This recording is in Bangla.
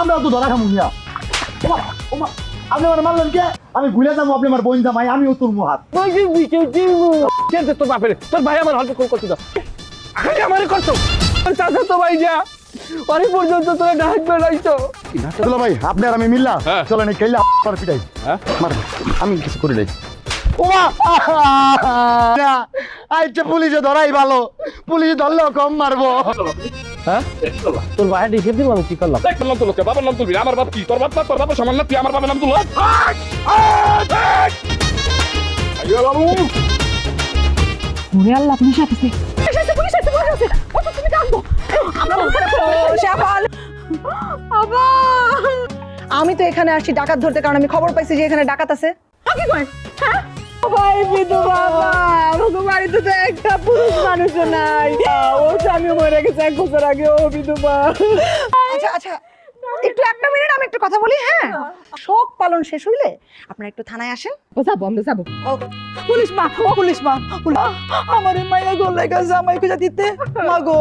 আমরাও তো ধরা খামু ওমা আপনি আমার মারলেন কে? আমি ভুলে যাব আপনি আমার বোন জামাই আমিও তোর হাত। কেন তোর বাপের? তোর ভাই আমার হল্প করতে দাও। আরে আমারে চাচা তো ভাই যা। অনেক পর্যন্ত তোরা ডাক বেড়াইছো দুলা ভাই আপনি আর আমি মিললা। হ্যাঁ। পিটাই। হ্যাঁ? মার আমি কিছু করি নাই। ওমা! আইতে পুলিশে ধরাই ভালো। পুলিশে ধরলেও কম মারবো। হ্যাঁ? তোর ভাই দেখে দিলাম আমি কি করলাম? দেখ নাম তুলো বাবার নাম তুলবি। আমার বাপ কি? তোর বাপ তোর বাবার সমান না? তুই আমার বাবার নাম তুলো ওরে আল্লাহ পুলিশ আসছে। পুলিশ আসছে পুলিশ আসছে ও তো তুমি জানব আমি এখানে আসছি ডাকাত ধরতে কারণ আমি খবর পাইছি যে এখানে ডাকাত আছে। কি কয়? হ্যাঁ? বাবা আমাকে বাড়িতে তো একটা পুরুষ মানুষ নাই। ও স্বামী মরে গেছে এক বছর আগে ও বিধবা আচ্ছা আচ্ছা একটু একটা মিনিট আমি একটু কথা বলি হ্যাঁ? শোক পালন শেষ হইলে আপনারা একটু থানায় আসেন। ও যাব আমরা যাব। পুলিশ মা ও পুলিশ মা আমার মাইয়া গোল লাগা জামাই খুঁজে দিতে। মা গো